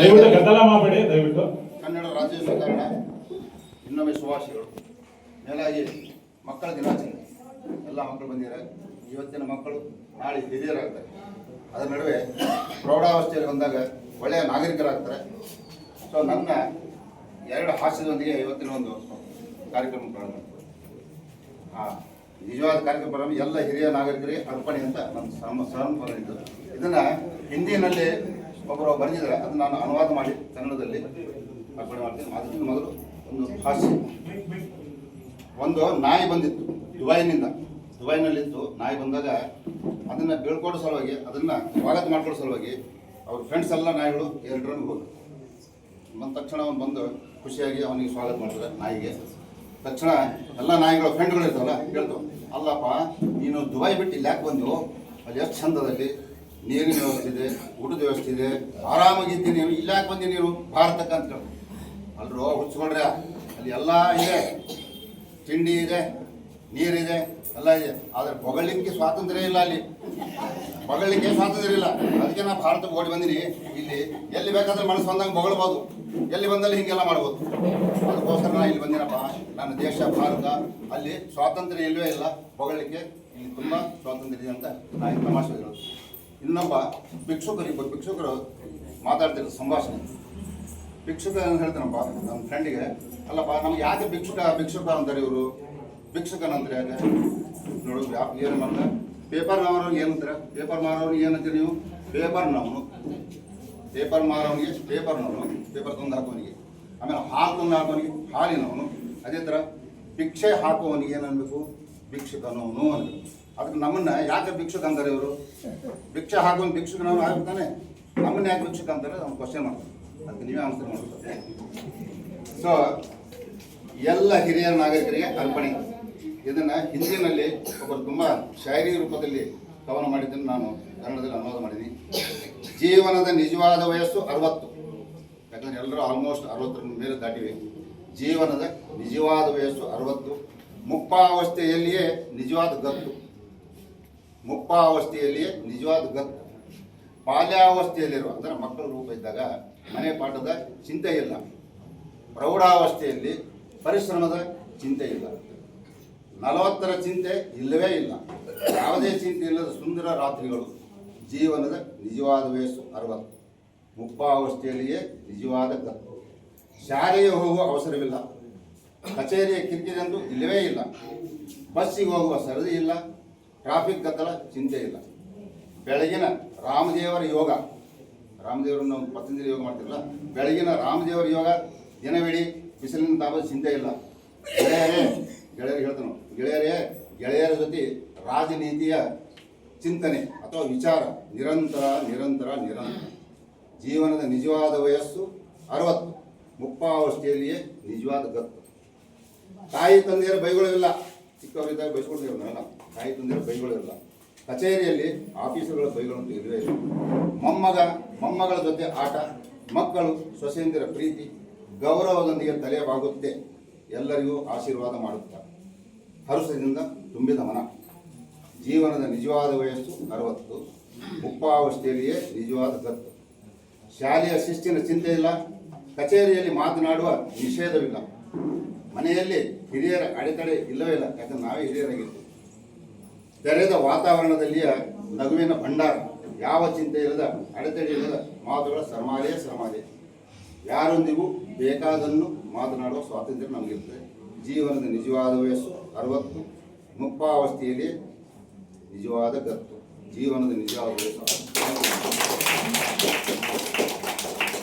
ದಯವಿಟ್ಟು ಗದ್ದಲ ಮಾಡಬೇಡಿ, ದಯವಿಟ್ಟು. ಕನ್ನಡ ರಾಜ್ಯ ಕಾರಣ ಇನ್ನೊಮ್ಮೆ ಶುಭಾಶಯಗಳು ಮೇಲಾಗಿ ಮಕ್ಕಳ ದಿನಾಚರಣೆ. ಎಲ್ಲ ಮಕ್ಕಳು ಬಂದಿದ್ದಾರೆ. ಇವತ್ತಿನ ಮಕ್ಕಳು ನಾಳೆ ಹಿರಿಯರಾಗ್ತಾರೆ. ಅದರ ನಡುವೆ ಪ್ರೌಢಾವಸ್ಥೆಯಲ್ಲಿ ಬಂದಾಗ ಒಳ್ಳೆಯ ನಾಗರಿಕರಾಗ್ತಾರೆ. ಸೊ ನನ್ನ ಎರಡು ಹಾಸ್ಯದೊಂದಿಗೆ ಇವತ್ತಿನ ಒಂದು ಕಾರ್ಯಕ್ರಮ ಪ್ರಾರಂಭ ನಿಜವಾದ ಕಾರ್ಯಕ್ರಮ ಎಲ್ಲ ಹಿರಿಯ ನಾಗರಿಕರಿಗೆ ಅರ್ಪಣೆ ಅಂತ ನನ್ನ ಸಮ ಸಹ ಇದನ್ನ ಹಿಂದಿನಲ್ಲಿ ಒಬ್ಬರು ಬರೆದಿದ್ದಾರೆ ಅದನ್ನ ನಾನು ಅನುವಾದ ಮಾಡಿ ಕನ್ನಡದಲ್ಲಿ ಅರ್ಪಣೆ ಮಾಡ್ತೀನಿ. ಅದಕ್ಕಿಂತ ಮೊದಲು ಒಂದು ಹಾಸ್ಯ ಒಂದು ನಾಯಿ ಬಂದಿತ್ತು ದುಬೈನಿಂದ. ದುಬೈನಲ್ಲಿತ್ತು ನಾಯಿ ಬಂದಾಗ ಅದನ್ನ ಬೀಳ್ಕೊಡೋ ಸಲುವಾಗಿ, ಅದನ್ನ ಸ್ವಾಗತ ಮಾಡ್ಕೊಳ್ಳೋ ಸಲುವಾಗಿ ಅವ್ರ ಫ್ರೆಂಡ್ಸ್ ಎಲ್ಲ ನಾಯಿಗಳು ಎರಡರನ್ನು ರನ್ ಹೋದ್ರು. ಬಂದ ತಕ್ಷಣ ಅವ್ನು ಬಂದು ಖುಷಿಯಾಗಿ ಅವನಿಗೆ ಸ್ವಾಗತ ಮಾಡ್ತಾರೆ ನಾಯಿಗೆ. ತಕ್ಷಣ ಎಲ್ಲ ನಾಯಿಗಳು ಫ್ರೆಂಡ್ಗಳು ಇರ್ತಾವಲ್ಲ ಹೇಳ್ತು ಅಲ್ಲಪ್ಪ, ನೀನು ದುಬೈ ಬಿಟ್ಟು ಇಲ್ಲಿ ಯಾಕೆ ಬಂದು ಅಲ್ಲಿ ಎಷ್ಟು ಚಂದದಲ್ಲಿ ನೀರಿನ ವ್ಯವಸ್ಥೆ ಇದೆ, ಊಟದ ವ್ಯವಸ್ಥೆ ಇದೆ. ಆರಾಮಾಗಿದ್ದೀನಿ ನೀರು ಇಲ್ಲ ಯಾಕೆ ಬಂದಿ ನೀವು ಭಾರತಕ್ಕೆ ಅಂತ ಅಲ್ರು, ಹುಚ್ಕೊಳ್ರೆ. ಅಲ್ಲಿ ಎಲ್ಲ ಇದೆ. ತಿಂಡಿ ಇದೆ ನೀರಿದೆ ಎಲ್ಲ ಇದೆ. ಆದರೆ ಬೊಗಳಿಕ್ಕೆ ಸ್ವಾತಂತ್ರ್ಯ ಇಲ್ಲ ಅಲ್ಲಿ. ಬೊಗಳಿಕ್ಕೆ ಸ್ವಾತಂತ್ರ್ಯ ಇಲ್ಲ. ಅದಕ್ಕೆ ನಾ ಭಾರತಕ್ಕೆ ಓಡಿ ಬಂದಿನಿ. ಇಲ್ಲಿ ಎಲ್ಲಿ ಬೇಕಾದ್ರೆ ಮನಸ್ಸು ಬಂದಂಗೆ ಹೊಗಳ್ಬೋದು ಎಲ್ಲಿ ಬಂದಲ್ಲಿ ಹಿಂಗೆಲ್ಲ ಮಾಡ್ಬೋದು. ಅದಕ್ಕೋಸ್ಕರ ನಾನು ಇಲ್ಲಿ ಬಂದಿನಪ್ಪ. ನನ್ನ ದೇಶ, ಭಾರತ. ಅಲ್ಲಿ ಸ್ವಾತಂತ್ರ್ಯ ಇಲ್ಲವೇ ಇಲ್ಲ. ಬೊಗಳಿಕ್ಕೆ ಇಲ್ಲಿ ತುಂಬ ಸ್ವಾತಂತ್ರ್ಯ ಇದೆ ಅಂತ ನಾನು ತಮಾಷೆ ಹೇಳೋದು ಇನ್ನೊಬ್ಬ ಭಿಕ್ಷುಕರು ಇಬ್ಬರು ಭಿಕ್ಷುಕರು ಮಾತಾಡ್ತಿರೋ ಸಂಭಾಷಣೆ. ಭಿಕ್ಷುಕ ಅಂತ ಹೇಳ್ತಾನಪ್ಪ ನಮ್ಮ ಫ್ರೆಂಡಿಗೆ ಅಲ್ಲಪ್ಪ, ನಮ್ಗೆ ಯಾಕೆ ಭಿಕ್ಷುಕ ಭಿಕ್ಷುಕ ಅಂತಾರೆ ಇವರು? ಭಿಕ್ಷುಕನಂತಾರೆ ಯಾಕೆ? ನೋಡು, ಯಾ- ಏನು ಮಾಡ್ತಾರೆ? ಪೇಪರ್ ಮಾರೋನಿಗೆ ಏನಂತಾರೆ ಪೇಪರ್ ಮಾರೋನಿಗೆ ಏನಂತೀರಿ ನೀವು? ಪೇಪರ್ ನವನು. ಪೇಪರ್ ಮಾರೋನಿಗೆ ಪೇಪರ್ ನವನು. ಪೇಪರ್ ತಂದು ಹಾಕೋನಿಗೆ. ಆಮೇಲೆ ಹಾಲು ತಂದು ಹಾಕೋನಿಗೆ, ಹಾಲಿನವನು. ಅದೇ ಥರ ಭಿಕ್ಷೆ ಹಾಕುವವನಿಗೆ ಏನನ್ಬೇಕು ಭಿಕ್ಷುಕನವನು ಅನ್ಬೇಕು. ಅದಕ್ಕೆ ನಮ್ಮನ್ನ ಯಾಕೆ ಭಿಕ್ಷುಕ ಅಂತಾರೆ ಇವರು? ಭಿಕ್ಷೆ ಹಾಕೋನ್ ಭಿಕ್ಷುಕನವ್ರು ಆಗ್ತಾನೆ ನಮ್ಮನ್ನ ಯಾಕೆ ಭಿಕ್ಷುಕ ಅಂತಾರೆ? ಅವ್ನು ಕ್ವಶನ್ ಮಾಡ್ತಾರೆ ಅದಕ್ಕೆ ನೀವೇ ಆನ್ಸರ್ ಮಾಡ್ತಾರೆ ಸೊ ಎಲ್ಲ ಹಿರಿಯ ನಾಗರಿಕರಿಗೆ ಅರ್ಪಣೆ. ಇದನ್ನು ಹಿಂದಿನಲ್ಲಿ ಒಬ್ಬರು ತುಂಬ ಶಾಯರಿ ರೂಪದಲ್ಲಿ ಕವನ ಮಾಡಿದ್ದನ್ನು ನಾನು ಕನ್ನಡದಲ್ಲಿ ಅನುವಾದ ಮಾಡಿದ್ದೀನಿ ಜೀವನದ ನಿಜವಾದ ವಯಸ್ಸು ಅರವತ್ತು. ಯಾಕಂದ್ರೆ ಎಲ್ಲರೂ ಆಲ್ಮೋಸ್ಟ್ ಅರವತ್ತರ ಮೇಲೆ ದಾಟಿವೆ. ಜೀವನದ ನಿಜವಾದ ವಯಸ್ಸು ಅರವತ್ತು. ಮುಪ್ಪಾವಸ್ಥೆಯಲ್ಲಿಯೇ ನಿಜವಾದ ಗತ್ತು. ಮುಪ್ಪಾವಸ್ಥೆಯಲ್ಲಿಯೇ ನಿಜವಾದ ಗತ್ತು ಬಾಲ್ಯಾವಸ್ಥೆಯಲ್ಲಿರುವ ಅಂದರೆ ಮಕ್ಕಳ ರೂಪ ಇದ್ದಾಗ ಮನೆ ಪಾಠದ ಚಿಂತೆ ಇಲ್ಲ. ಪ್ರೌಢಾವಸ್ಥೆಯಲ್ಲಿ ಪರಿಶ್ರಮದ ಚಿಂತೆ ಇಲ್ಲ. ನಲವತ್ತರ ಚಿಂತೆ ಇಲ್ಲವೇ ಇಲ್ಲ. ಯಾವುದೇ ಚಿಂತೆ ಇಲ್ಲದ ಸುಂದರ ರಾತ್ರಿಗಳು. ಜೀವನದ ನಿಜವಾದ ವಯಸ್ಸು ಅರವತ್ತು. ಮುಪ್ಪಾವಸ್ಥೆಯಲ್ಲಿಯೇ ನಿಜವಾದ ಗತ್ತು ಶಾಲೆಗೆ ಹೋಗುವ ಅವಸರವಿಲ್ಲ. ಕಚೇರಿಯ ಕಿರಿಕಿರಿಯಂದು ಇಲ್ಲವೇ ಇಲ್ಲ. ಬಸ್ಸಿಗೆ ಹೋಗುವ ಸರದಿ ಇಲ್ಲ. ಟ್ರಾಫಿಕ್ ಗದ್ದಲ ಚಿಂತೆ ಇಲ್ಲ. ಬೆಳಗಿನ ರಾಮದೇವರ ಯೋಗ, ರಾಮದೇವರನ್ನು ಪತಂಜಲಿ ಯೋಗ ಮಾಡ್ತಿರಲ್ಲ, ಬೆಳಗಿನ ರಾಮದೇವರ ಯೋಗ ದಿನವಿಡೀ ಬಿಸಿಲಿನ ತಾಪ ಚಿಂತೆ ಇಲ್ಲ. ಗೆಳೆಯರೇ, ಗೆಳೆಯರು ಹೇಳ್ತಾನು ಗೆಳೆಯರೇ, ಗೆಳೆಯರ ಜೊತೆ ರಾಜನೀತಿಯ ಚಿಂತನೆ ಅಥವಾ ವಿಚಾರ ನಿರಂತರ ನಿರಂತರ ನಿರಂತರ. ಜೀವನದ ನಿಜವಾದ ವಯಸ್ಸು ಅರವತ್ತು, ಮುಪ್ಪಾವಸ್ಥೆಯಲ್ಲಿಯೇ ನಿಜವಾದ ಗತ್ತು. ತಾಯಿ, ತಂದೆಯರು ಬೈಗಳಿಲ್ಲ ಚಿಕ್ಕವರಿದ್ದಾಗ ಬೈಸ್ಕೊಂಡಿರೋಲ್ಲ ತಾಯಿ ತಂದಿರೋ ಬೈಗಳಿಲ್ಲ. ಕಚೇರಿಯಲ್ಲಿ ಆಫೀಸುಗಳ ಬೈಗಳಂತೂ ಇರುವೇ ಇಲ್ಲ ಮೊಮ್ಮಗ, ಮೊಮ್ಮಗಳ ಜೊತೆ ಆಟ, ಮಕ್ಕಳು, ಸೊಸೆಯಂದಿರ ಪ್ರೀತಿ, ಗೌರವದೊಂದಿಗೆ ತಲೆಯವಾಗುತ್ತೆ ಎಲ್ಲರಿಗೂ ಆಶೀರ್ವಾದ ಮಾಡುತ್ತಾ. ಹರುಷದಿಂದ ತುಂಬಿದ ಮನ. ಜೀವನದ ನಿಜವಾದ ವಯಸ್ಸು ಅರವತ್ತು. ಮುಪ್ಪಾವಸ್ಥೆಯಲ್ಲಿಯೇ ನಿಜವಾದ ಗತ್ತು. ಶಾಲೆಯ ಶಿಸ್ತಿನ ಚಿಂತೆ ಇಲ್ಲ. ಕಚೇರಿಯಲ್ಲಿ ಮಾತನಾಡುವ ನಿಷೇಧವಿಲ್ಲ. ಮನೆಯಲ್ಲಿ ಹಿರಿಯರ ಅಡೆತಡೆ ಇಲ್ಲವೇ ಇಲ್ಲ, ಯಾಕಂದ್ರೆ ನಾವೇ ಹಿರಿಯರಾಗಿರ್ತೀವಿ ತೆರೆದ ವಾತಾವರಣದಲ್ಲಿಯ ನಗುವಿನ ಭಂಡಾರ, ಯಾವ ಚಿಂತೆ ಇಲ್ಲದ, ಅಡೆತಡೆ ಇಲ್ಲದ ಮಾತುಗಳ ಸರ್ಮಾಲೆಯ ಸರ್ಮಾಲೆ ಯಾರೊಂದಿಗೂ ಬೇಕಾದನ್ನು ಮಾತನಾಡುವ ಸ್ವಾತಂತ್ರ್ಯ ನಮಗಿರ್ತದೆ. ಜೀವನದ ನಿಜವಾದ ವಯಸ್ಸು ಅರವತ್ತು ಮುಪ್ಪಾವಸ್ಥೆಯಲ್ಲಿ ನಿಜವಾದ ಗತ್ತು. ಜೀವನದ ನಿಜವಾದ ವಯಸ್ಸು.